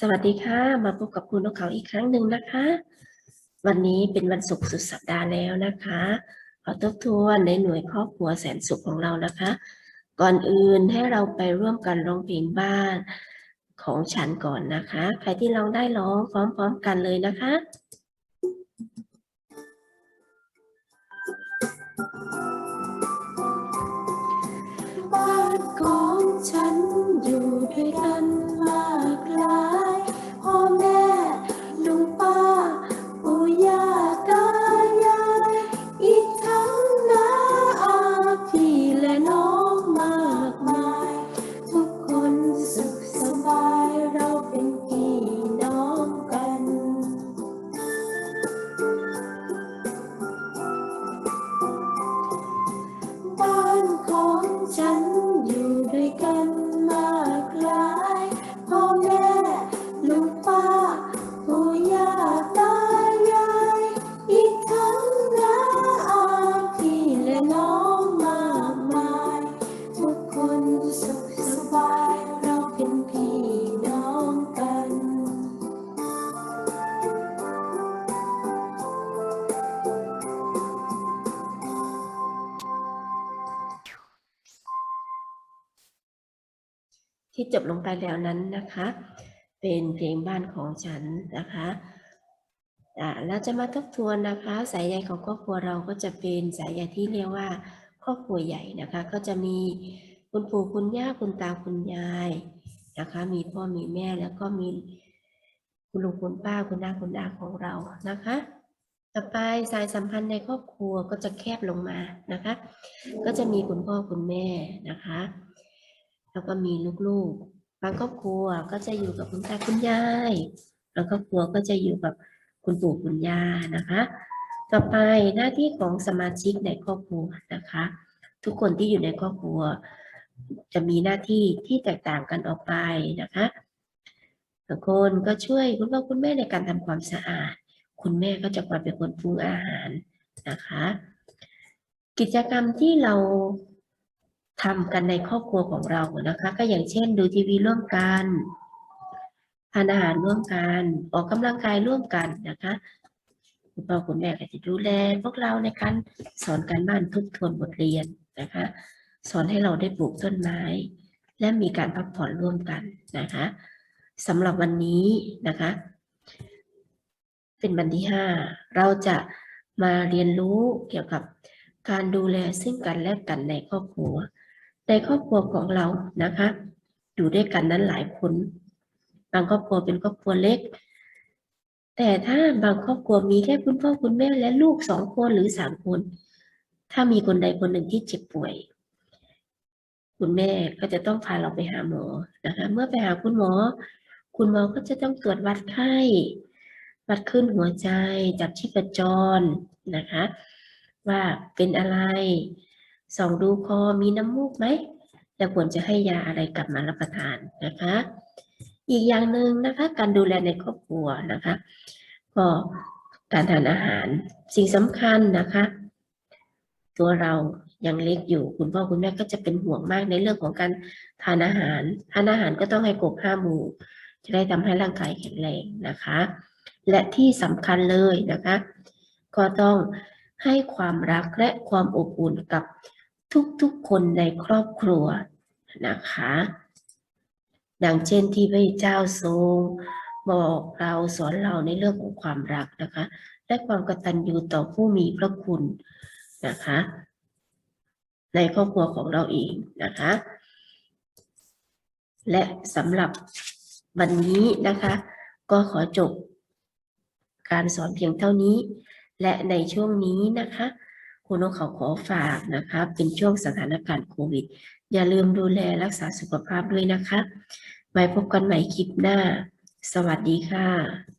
สวัสดีค่ะ มาพบกับคุณนกเขาอีกครั้งหนึ่งนะคะ วันนี้เป็นวันศุกร์สุดสัปดาห์แล้วนะคะขอทบทวนในหน่วยครอบครัวแสนสุขของเรานะคะ ก่อนอื่นให้เราไปร่วมกันร้องเพลงบ้านของฉันก่อนนะคะ ใครที่ร้องได้ร้องพร้อมๆกันเลยนะคะบ้านของฉันอยู่ด้วยกันมากลายา ที่จบลงไปแล้วนั้นนะคะ เป็นเพลงบ้านของฉันนะคะอ่าเราจะมาทบทวนนะคะ สายใยของครอบครัวเราก็จะเป็นสายใยที่เรียกว่าครอบครัวใหญ่นะคะ ก็จะมีคุณปู่คุณย่าคุณตาคุณยายนะคะ มีพ่อมีแม่แล้วก็มีคุณลุงคุณป้าคุณน้าคุณอาของเรานะคะ ต่อไปสายสัมพันธ์ในครอบครัวก็จะแคบลงมานะคะ ก็จะมีคุณพ่อคุณแม่นะคะ แล้วก็มีลูกๆบางครอบครัวก็จะอยู่กับคุณตาคุณยายบางครอบครัวก็จะอยู่กับคุณปู่คุณย่านะคะ ต่อไปหน้าที่ของสมาชิกในครอบครัวนะคะ ทุกคนที่อยู่ในครอบครัว จะมีหน้าที่ที่แตกต่างกันออกไปนะคะบางคนก็ช่วยคุณพ่อคุณแม่ในการทำความสะอาด คุณแม่ก็จะคอยเป็นคนปรุงอาหารนะคะ กิจกรรมที่เรา ทำกันในครอบครัวของเรานะคะ ก็อย่างเช่น ดูทีวีร่วมกันทานอาหารร่วมกันออกกำลังกายร่วมกันนะคะคุณพ่อคุณแม่ก็จะดูแลพวกเราในการสอนการบ้านทบทวนบทเรียนนะคะ สอนให้เราได้ปลูกต้นไม้ และมีการพักผ่อนร่วมกันนะคะสำหรับวันนี้นะคะ เป็นวันที่ห้าเราจะมาเรียนรู้เกี่ยวกับการดูแลซึ่งกันและกันในครอบครัว ในครอบครัวของเรานะคะ อยู่ด้วยกันนั้นหลายคน บางครอบครัวเป็นครอบครัวเล็ก แต่ถ้าบางครอบครัวมีแค่คุณพ่อคุณแม่และลูกสองคนหรือสามคน ถ้ามีคนใดคนหนึ่งที่เจ็บป่วย คุณแม่ก็จะต้องพาเราไปหาหมอนะคะ เมื่อไปหาคุณหมอ คุณหมอก็จะต้องตรวจวัดไข้วัดขึ้นหัวใจจับชีพจรนะคะ ว่าเป็นอะไร ส่องดูคอมีน้ำมูกไหมแล้วควรจะให้ยาอะไรกลับมารับประทานนะคะ อีกอย่างหนึ่งนะคะการดูแลในครอบครัวนะคะก็การทานอาหารสิ่งสำคัญนะคะ ตัวเรายังเล็กอยู่คุณพ่อคุณแม่ก็จะเป็นห่วงมากในเรื่องของการทานอาหาร ทานอาหารก็ต้องให้ครบห้าหมู่ จะได้ทำให้ร่างกายแข็งแรงนะคะ และที่สำคัญเลยนะคะ ก็ต้อง ให้ความรักและความอบอุ่นกับทุกๆคนในครอบครัวนะคะ ดังเช่นที่พระเจ้าทรงบอกเราสอนเราในเรื่องของความรักนะคะ และความกตัญญูต่อผู้มีพระคุณนะคะ ในครอบครัวของเราเองนะคะ และสำหรับวันนี้นะคะ ก็ขอจบการสอนเพียงเท่านี้ และในช่วงนี้นะคะคุณนกเขาขอฝากนะคะเป็นช่วงสถานการณ์โควิด อย่าลืมดูแลรักษาสุขภาพด้วยนะคะไว้พบกันใหม่คลิปหน้า สวัสดีค่ะ